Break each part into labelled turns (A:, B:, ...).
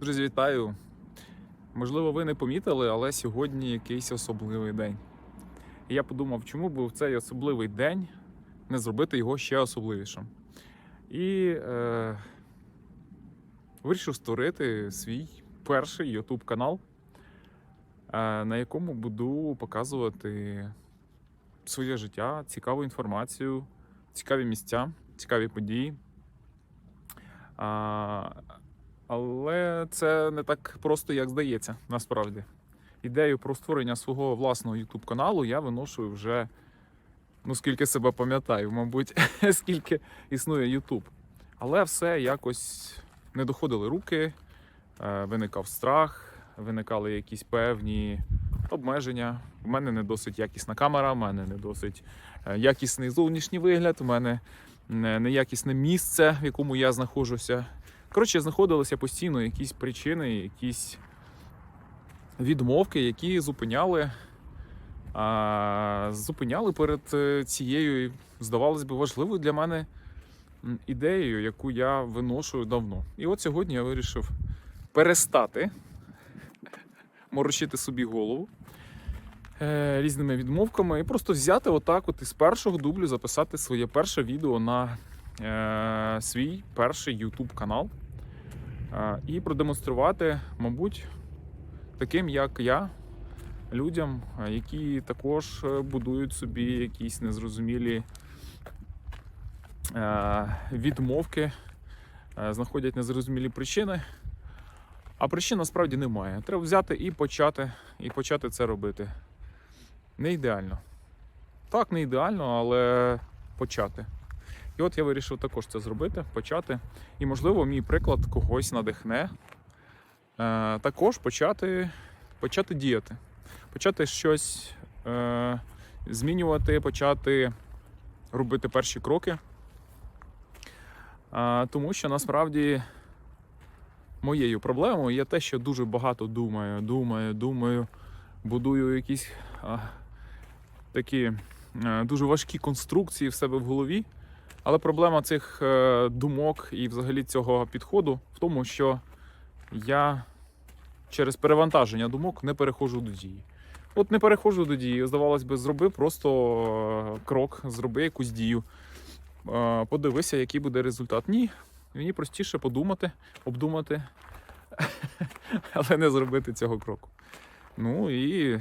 A: Друзі, вітаю! Можливо, ви не помітили, але сьогодні якийсь особливий день. І я подумав, чому б в цей особливий день не зробити його ще особливішим. І е, вирішив створити свій перший YouTube канал, е, на якому буду показувати своє життя, цікаву інформацію, цікаві місця, цікаві події. Але це не так просто, як здається, насправді. Ідею про створення свого власного YouTube каналу я виношую вже, ну скільки себе пам'ятаю, мабуть, скільки існує YouTube. Але все якось не доходили руки, е, виникав страх, виникали якісь певні обмеження. У мене не досить якісна камера, у мене не досить е, якісний зовнішній вигляд, у мене не- неякісне місце, в якому я знаходжуся. Коротше, знаходилися постійно якісь причини, якісь відмовки, які зупиняли, а, зупиняли перед е, цією, здавалось би, важливою для мене ідеєю, яку я виношую давно. І от сьогодні я вирішив перестати морочити собі голову е, різними відмовками і просто взяти отак, от із першого дублю записати своє перше відео на е, свій перший YouTube канал і продемонструвати, мабуть, таким як я, людям, які також е, будують собі якісь незрозумілі е, відмовки, е, знаходять незрозумілі причини. А причин насправді немає. Треба взяти і почати, і почати це робити. Не ідеально. Так, не ідеально, але почати. І от я вирішив також це зробити, почати. І, можливо, мій приклад когось надихне. Е, також почати, почати діяти, почати щось е, змінювати, почати робити перші кроки. Е, тому що насправді моєю проблемою є те, що дуже багато думаю, думаю, думаю, будую якісь а, такі е, дуже важкі конструкції в себе в голові. Але проблема цих е, думок і взагалі цього підходу в тому, що я через перевантаження думок не переходжу до дії. От не переходжу до дії, здавалось би, зроби просто е, крок, зроби якусь дію, е, подивися, який буде результат. Ні, мені простіше подумати, обдумати, але не зробити цього кроку. Ну і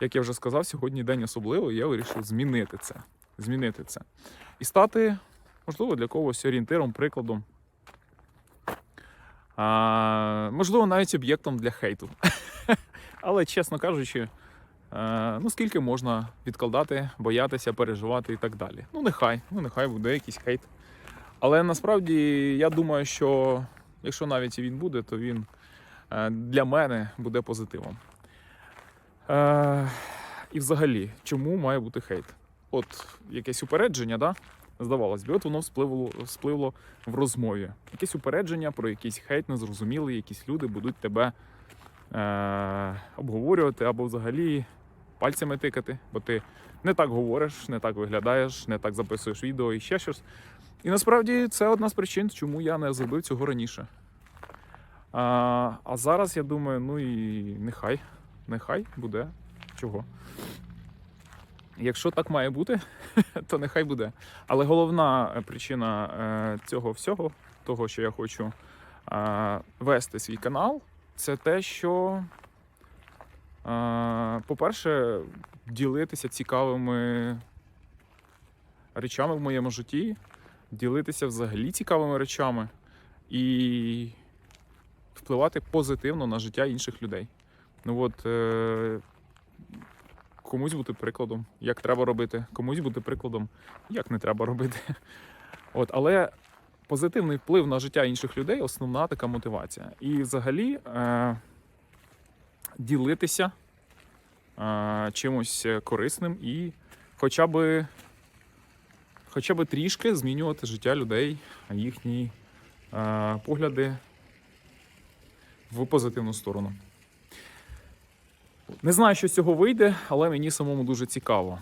A: як я вже сказав, сьогодні день особливий, я вирішив змінити це. Змінити це. І стати, можливо, для когось орієнтиром, прикладом. А, можливо, навіть об'єктом для хейту. Але, чесно кажучи, е, ну скільки можна відкладати, боятися, переживати і так далі. Ну, нехай, ну нехай буде якийсь хейт. Але насправді я думаю, що якщо навіть він буде, то він е, для мене буде позитивом. Е, і взагалі, чому має бути хейт? От якесь упередження, да? здавалось би, от воно вспливло, вспливло в розмові. Якесь упередження про якийсь хейт незрозумілий, якісь люди будуть тебе е, обговорювати або взагалі пальцями тикати, бо ти не так говориш, не так виглядаєш, не так записуєш відео і ще щось. І насправді це одна з причин, чому я не зробив цього раніше. А, а зараз я думаю, ну і нехай, нехай буде чого. Якщо так має бути, то нехай буде. Але головна е, причина е, цього всього, того, що я хочу е, вести свій канал, це те, що, по-перше, ділитися цікавими речами в моєму житті, ділитися взагалі цікавими речами і впливати позитивно на життя інших людей. Ну от, комусь бути прикладом, як треба робити, комусь бути прикладом, як не треба робити. От, але позитивний вплив на життя інших людей основна така мотивація. І взагалі е, ділитися е, чимось корисним і хоча би, хоча би трішки змінювати життя людей, їхні е, погляди в позитивну сторону. Не знаю, що з цього вийде, але мені самому дуже цікаво.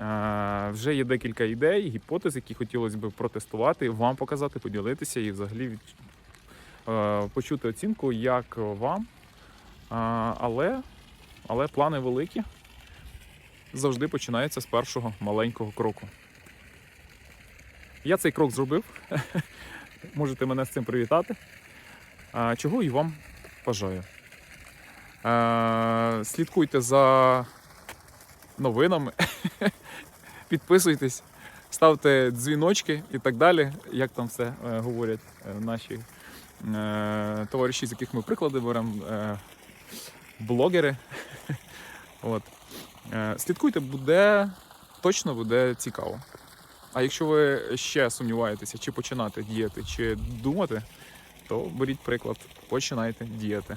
A: Е, вже є декілька ідей, гіпотез, які хотілося б протестувати, вам показати, поділитися і взагалі від- е, почути оцінку, як вам. А, але, але плани великі завжди починаються з першого маленького кроку. Я цей крок зробив. Можете мене з цим привітати. Чого і вам бажаю. Е, слідкуйте за новинами, підписуйтесь, ставте дзвіночки і так далі, як там все е, говорять е, наші товариші, з яких ми приклади беремо, блогери. От. Слідкуйте, буде точно буде цікаво. А якщо ви ще сумніваєтеся, чи починати діяти, чи думати, то беріть приклад, починайте діяти.